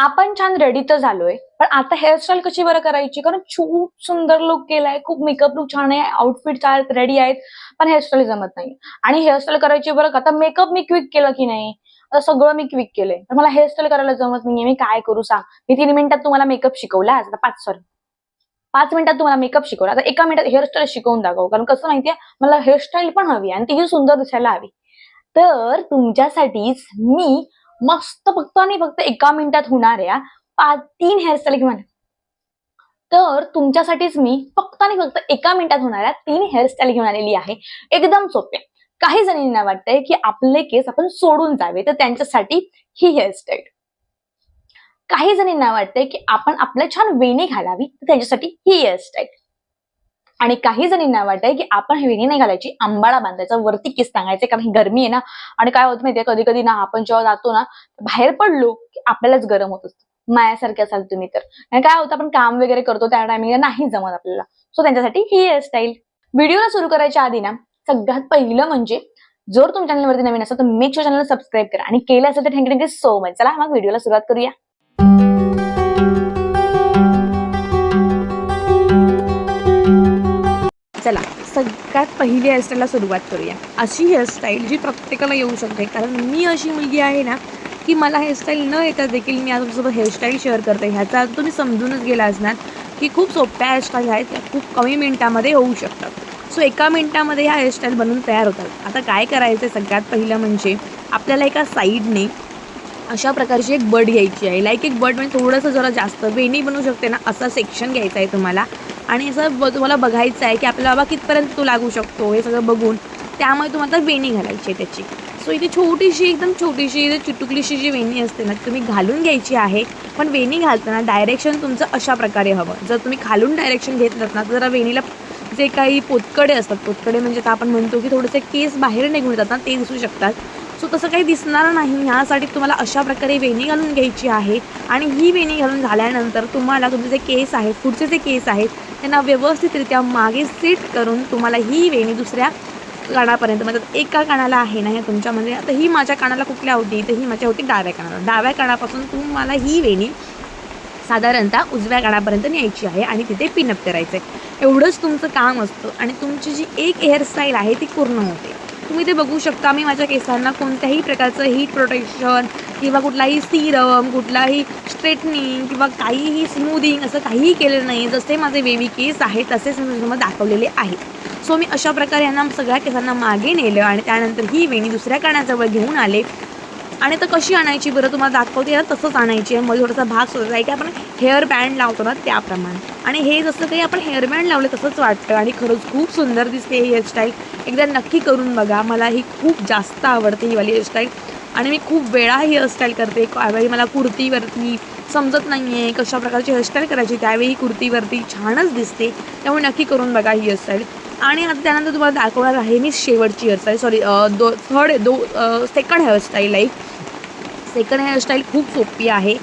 आपण छान रेडी तर झालोय. पण आता हेअरस्टाईल कशी बरं करायची? कारण खूप सुंदर लुक केलाय खूप मेकअप लुक छान आहे आउटफिट आहेत रेडी आहेत पण हेअरस्टाईल जमत नाही. आणि हेअरस्टाईल करायची बरं का आता मेकअप मी क्विक केलं की नाही? आता सगळं मी क्विक केलंय. तर मला हेअरस्टाईल करायला जमत नाहीये. मी काय करू सांग? मी तीन मिनिटात तुम्हाला मेकअप शिकवला आज. आता पाच सॉरी पाच मिनिटात तुम्हाला मेकअप शिकवला. आता एका मिनिटात हेअरस्टाईल शिकवून दाखव. कारण कसं माहितीये? मला हेअरस्टाईल पण हवी आणि तीही सुंदर दिसायला हवी. तर तुमच्यासाठीच मी मस्त फक्त आणि फक्त एका मिनिटात होणाऱ्या पाच तीन हेअरस्टाईल घेऊन तर तुमच्यासाठीच मी फक्त आणि फक्त एका मिनिटात होणाऱ्या तीन हेअरस्टाईल घेऊन आलेली आहे. एकदम सोप्या काही जणींना वाटतंय की आपले केस आपण सोडून जावे तर त्यांच्यासाठी ही हेअरस्टाईल काही जणींना वाटतंय की आपण आपल्या छान वेणी घालावी तर त्यांच्यासाठी ही हेअरस्टाईल आणि काही जणींना वाटतंय की आपण ही विणी नाही घालायची. आंबाळा बांधायचा वरती केस सांगायचं? कारण ही गरमी आहे ना. आणि काय होत माहितीये कधी कधी ना आपण जेव्हा जातो ना बाहेर पडलो की आपल्यालाच गरम होत असतं. मायासारखे असाल तुम्ही तर. आणि काय होतं आपण काम वगैरे करतो त्या टायमिंगला नाही जमत आपल्याला. सो त्यांच्यासाठी ही हेअरस्टाईल व्हिडिओला सुरू करायच्या आधी ना सगळ्यात पहिलं म्हणजे जर तुमच्या चॅनलवरती नवीन असेल तर मेक शुअर चॅनल सबस्क्राईब करा. आणि केलं असेल तर थँक्यू थँक्यू सो मच चला मग व्हिडिओला सुरुवात करूया. पहिली हेअरस्टाईलला सुरुवात करूया. अशी हेअरस्टाईल जी प्रत्येकाला येऊ शकते. कारण मी अशी मुलगी आहे ना की मला हेअरस्टाईल न येता देखील मी आज तुमच्यासोबत हेअरस्टाईल शेअर करते. ह्याचा अर्थ तुम्ही समजूनच गेला असणार की खूप सोप्या हेअरस्टाईल आहेत त्या खूप कमी मिनटामध्ये होऊ शकतात. सो एका मिनटामध्ये ह्या हेअरस्टाईल बनवून तयार होतात. आता काय करायचं आहे सगळ्यात पहिलं म्हणजे आपल्याला एका साईडने अशा प्रकारची एक बड घ्यायची आहे. लाईक एक बड म्हणजे थोडंसं जरा जास्त वेणी बनवू शकते ना असा सेक्शन घ्यायचा आहे तुम्हाला. आणि असं ब तुम्हाला बघायचं आहे की आपल्याला बाबा कितपर्यंत तो लागू शकतो हे सगळं बघून. त्यामुळे तुम्हाला वेणी घालायची आहे त्याची. सो इथे छोटीशी एकदम छोटीशी चिटुकलीशी जी वेणी असते ना तुम्ही घालून घ्यायची आहे. पण वेणी घालताना डायरेक्शन तुमचं अशा प्रकारे हवं. जर तुम्ही खालून डायरेक्शन घेतलं ना तर जरा वेणीला जे काही पोतकडे असतात पोतकडे म्हणजे आता आपण म्हणतो की थोडेसे केस बाहेर निघून येतात ना ते दिसू शकतात. सो तसं काही दिसणार नाही. ह्यासाठी तुम्हाला अशा प्रकारे वेणी घालून घ्यायची आहे. आणि ही वेणी घालून झाल्यानंतर तुम्हाला तुमचे जे केस आहेत पुढचे जे केस आहेत त्यांना व्यवस्थितरित्या मागे सेट करून तुम्हाला ही वेणी दुसऱ्या कानापर्यंत म्हणजे एका कानाला आहे ना ह्या तुमच्यामध्ये. आता ही माझ्या कानाला कुठल्या होती? तर ही माझ्या होती डाव्या कानाला. डाव्या कानापासून तुम्हाला ही वेणी साधारणतः उजव्या कानापर्यंत न्यायची आहे आणि तिथे पिनअप करायचं आहे एवढंच तुमचं काम असतं आणि तुमची जी एक हेअरस्टाईल आहे ती पूर्ण होते. तुम्ही ते बघू शकता. मी माझ्या केसांना कोणत्याही प्रकारचं हीट प्रोटेक्शन किंवा कुठलाही सिरम कुठलाही स्ट्रेटनिंग किंवा काहीही स्मूदिंग असं काहीही केलेलं नाही. जसे माझे बेबी केस आहेत तसेच मी तुम्हाला दाखवलेले आहेत. सो मी अशा प्रकारे यांना सगळ्या केसांना मागे नेलं आणि त्यानंतर ही वेणी दुसऱ्या कानाजवळ घेऊन आले. आणि तर कशी आणायची? बरं तुम्हाला दाखवते ना तसंच आणायची आहे. मध्ये थोडासा भाग सोडायचा आहे. की आपण हेअर बँड लावतो ना त्याप्रमाणे. आणि हे जसं काही आपण हेअर बँड लावले तसंच वाटतं. आणि खरंच खूप सुंदर दिसते ही हेअरस्टाईल एकदा नक्की करून बघा. मला ही खूप जास्त आवडते ही वाली हेअरस्टाईल आणि मी खूप वेळा ही हेअरस्टाईल करते. त्यावेळी मला कुर्तीवरती समजत नाही आहे कशा प्रकारची हेअरस्टाईल करायची. त्यावेळी कुर्तीवरती छानच दिसते. त्यामुळे नक्की करून बघा ही हेअरस्टाईल आणि आता त्यानंतर तुम्हाला दाखवणार आहे मी शेवटची hairstyle sorry though third though second hairstyle आहे. सेकंड हेअरस्टाईल खूप सोपी आहे.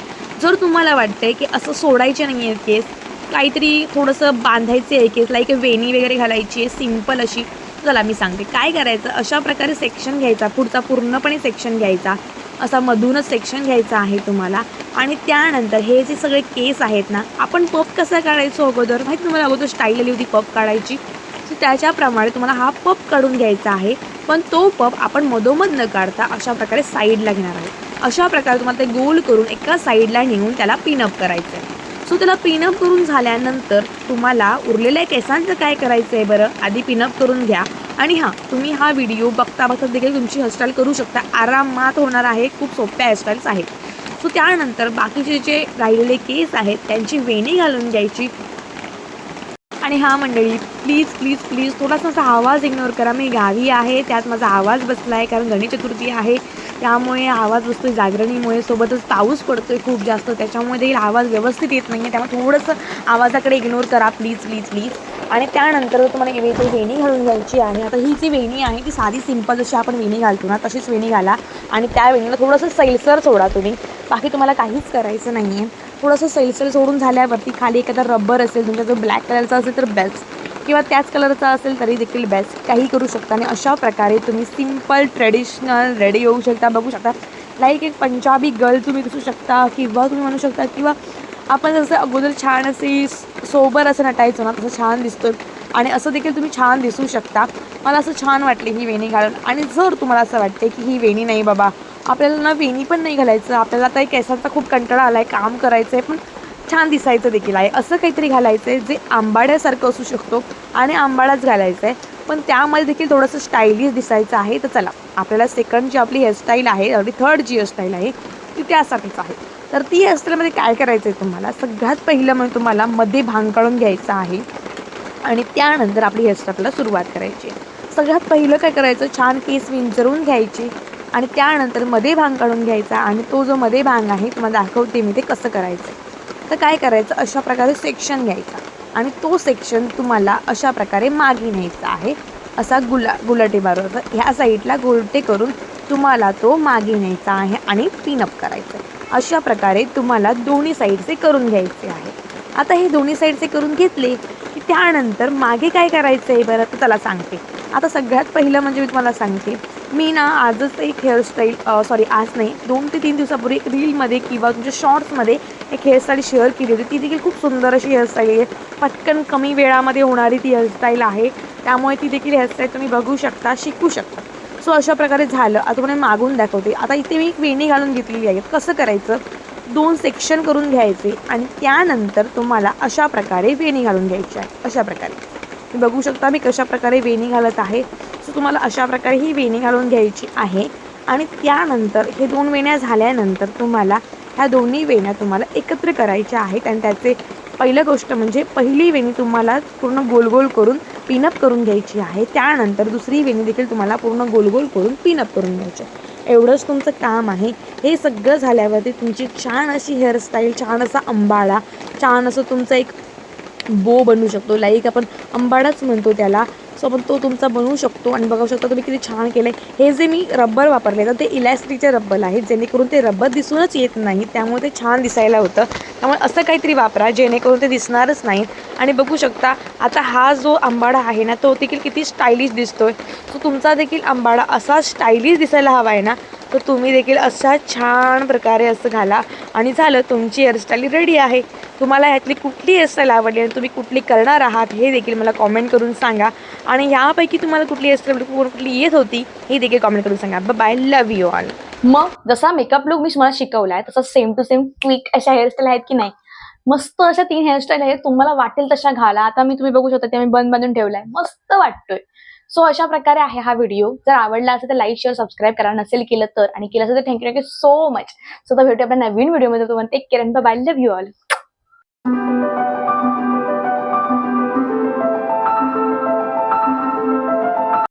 जर तुम्हाला वाटतंय की असं सोडायचे नाही आहेत केस काहीतरी थोडंसं बांधायचे आहे केस लाईक वेणी वगैरे घालायची आहे सिंपल अशी चला मी सांगते. काय करायचं? अशा प्रकारे सेक्शन घ्यायचा पुढचा पूर्णपणे सेक्शन घ्यायचा. असा मधूनच सेक्शन घ्यायचा आहे तुम्हाला. आणि त्यानंतर हे जे सगळे केस आहेत ना आपण पप कसा काढायचो अगोदर? माहिती तुम्हाला अगोदर स्टाईल आली होती पप काढायची. सो त्याच्याप्रमाणे तुम्हाला हा पप काढून घ्यायचा आहे. पण तो पप आपण मधोमध न काढता अशा प्रकारे साईडला घेणार आहोत. अशा प्रकारे तुम्हाला ते गोल करून एका साईडला नेऊन त्याला पिनअप करायचं आहे सो त्याला पिनअप करून झाल्यानंतर तुम्हाला उरलेल्या केसांचं काय करायचं आहे बरं? आधी पिनअप करून घ्या. आणि हां तुम्ही हा व्हिडिओ बघता बघता देखील तुमची हेअरस्टाईल करू शकता. आरामात होणार आहे. खूप सोप्या हेअरस्टाईल्स आहेत. सो त्यानंतर बाकीचे जे राहिलेले केस आहेत त्यांची वेणी घालून घ्यायची. आणि हा मंडळी प्लीज प्लीज प्लीज थोडासा असा आवाज इग्नोर करा. मी गावी आहे त्यात माझा आवाज बसला आहे कारण गणेश चतुर्थी आहे. त्यामुळे आवाज बसतोय जागरणीमुळे. सोबतच पाऊस पडतोय खूप जास्त. त्याच्यामुळे देखील आवाज व्यवस्थित येत नाही आहे त्यामुळे थोडंसं आवाजाकडे इग्नोर करा प्लीज प्लीज प्लीज आणि त्यानंतर तुम्हाला इथे वेणी घालून घ्यायची आहे. आता ही जी वेणी आहे ती साधी सिंपल जशी आपण वेणी घालतो ना तशीच वेणी घाला. आणि त्या वेणीला थोडंसं सैलसर सोडा तुम्ही. बाकी तुम्हाला काहीच करायचं नाही आहे थोडंसं सैलसर सोडून झाल्यावरती खाली एखादा रबर असेल तुमचा जो ब्लॅक कलरचा असेल तर बेस्ट किंवा त्याच कलरचा असेल तरी देखील बेस्ट काही करू शकता आणि अशा प्रकारे तुम्ही सिंपल ट्रेडिशनल रेडी होऊ शकता. बघू शकता. लाईक एक पंजाबी गर्ल तुम्ही दिसू शकता किंवा तुम्ही म्हणू शकता किंवा आपण जसं अगोदर छान असे सोबर असं नटायचो ना तसं छान दिसतो आणि असं देखील तुम्ही छान दिसू शकता. मला असं छान वाटले ही वेणी घालून. आणि जर तुम्हाला असं वाटते की ही वेणी नाही बाबा आपल्याला ना वेणी पण नाही घालायचं. आपल्याला आता एक केसांचा खूप कंटाळा आला आहे काम करायचं आहे पण छान दिसायचं देखील आहे. असं काहीतरी घालायचं आहे जे आंबाड्यासारखं असू शकतो आणि आंबाडाच घालायचं आहे पण त्यामध्ये देखील थोडंसं स्टायलिश दिसायचं आहे. तर चला आपल्याला सेकंड जी आपली हेअरस्टाईल आहे आपली थर्ड जी हेअरस्टाईल आहे ती त्यासाठीच आहे. तर ती हेअरस्टाईलमध्ये काय करायचं आहे तुम्हाला? सगळ्यात पहिलं म्हणजे तुम्हाला मध्ये भांग काढून घ्यायचं आहे. आणि त्यानंतर आपली हेअरस्टाईलला सुरुवात करायची सगळ्यात पहिलं काय करायचं? छान केस विंचरून घ्यायची. आणि त्यानंतरमध्ये भांग काढून घ्यायचा. आणि तो जो मध्ये भांग आहे तुम्हाला दाखवते मी ते कसं करायचं तर काय करायचं? अशा प्रकारे सेक्शन घ्यायचा. आणि तो सेक्शन तुम्हाला अशा प्रकारे मागे न्यायचा आहे. असा गुला गुलाटी मारून. ह्या साईडला गोलटे करून तुम्हाला तो मागे न्यायचा आहे आणि पिनअप करायचा. आहे अशा प्रकारे तुम्हाला दोन्ही साईडचे करून घ्यायचे आहे. आता हे दोन्ही साईडचे करून घेतले त्यानंतर मागे काय करायचं आहे बरं? तर त्याला सांगते. आता सगळ्यात पहिलं म्हणजे मी तुम्हाला सांगते. मी ना आजच एक हेअरस्टाईल सॉरी आज नाही दोन ते तीन दिवसापूर्वी एक रीलमध्ये किंवा तुमच्या शॉर्ट्समध्ये एक हेअरस्टाईल शेअर केली होती. ती देखील खूप सुंदर अशी हेअरस्टाईल आहे. पटकन कमी वेळामध्ये होणारी ती हेअरस्टाईल आहे. त्यामुळे ती देखील हेअरस्टाईल तुम्ही बघू शकता शिकू शकता. सो अशा प्रकारे झालं. आता तुम्हाला मागून दाखवते. आता इथे मी एक वेणी घालून घेतलेली आहे. कसं करायचं? दोन सेक्शन करून घ्यायचे आणि त्यानंतर तुम्हाला अशा प्रकारे वेणी घालून घ्यायची आहे. अशा प्रकारे. तुम्ही बघू शकता मी कशा प्रकारे वेणी घालत आहे. सो तुम्हाला अशा प्रकारे ही वेणी घालून घ्यायची आहे. आणि त्यानंतर हे दोन वेण्या झाल्यानंतर तुम्हाला ह्या दोन्ही वेण्या तुम्हाला एकत्र करायच्या आहेत. आणि त्याचे पहिलं गोष्ट म्हणजे पहिली वेणी तुम्हाला पूर्ण गोल गोल करून पिनअप करून घ्यायची आहे. त्यानंतर दुसरी वेणी देखील तुम्हाला पूर्ण गोल गोल करून पिनअप करून घ्यायची आहे. एवढंच तुमचं काम आहे. हे सगळं झाल्यावरती तुमची छान अशी हेअरस्टाईल छान असा अंबाडा छान असं तुमचं एक बो बनू शकतो. लाईक आपण अंबाडाच म्हणतो त्याला. सो आपण तो तुमचा बनवू शकतो आणि बघू शकता तुम्ही किती छान केलं आहे हे जे मी रब्बर वापरले तर ते इलॅस्टिकचे रब्बर आहेत जेणेकरून ते रब्बर दिसूनच येत नाही त्यामुळे ते छान दिसायला होतं. त्यामुळे असं काहीतरी वापरा जेणेकरून ते दिसणारच नाही. आणि बघू शकता आता हा जो आंबाडा आहे ना तो देखील किती स्टायलिश दिसतोय. सो तुमचा देखील आंबाडा असा स्टायलिश दिसायला हवा आहे ना तर तुम्ही देखील असा छान प्रकारे असं घाला. आणि झालं तुमची हेअरस्टाईल रेडी आहे. तुम्हाला ह्यातली कुठली हेअरस्टाईल आवडली आणि तुम्ही कुठली करणार आहात हे देखील मला कॉमेंट करून सांगा. आणि ह्यापैकी तुम्हाला कुठली हेअरस्टाईल म्हणजे कुठली येत होती हे देखील कॉमेंट करून सांगा. बाय लव यू ऑल मग जसा मेकअप लुक मी मला आहे तसा सेम टू सेम क्विक अशा हेअरस्टाईल आहेत की नाही? मस्त अशा तीन हेअरस्टाईल आहेत तुम्हाला वाटेल तशा घाला. आता मी तुम्ही बघू शकता ते मी बंद बांधून ठेवलाय. मस्त वाटतोय. सो अशा प्रकारे आहे हा व्हिडिओ जर आवडला असेल तर लाईक शेअर सबस्क्राईब करा. नसेल केलं तर. आणि केलं असेल तर thank you thank you so much so तर भेटू आपल्या नवीन व्हिडिओमध्ये तुम्हाला take care bye love you all Música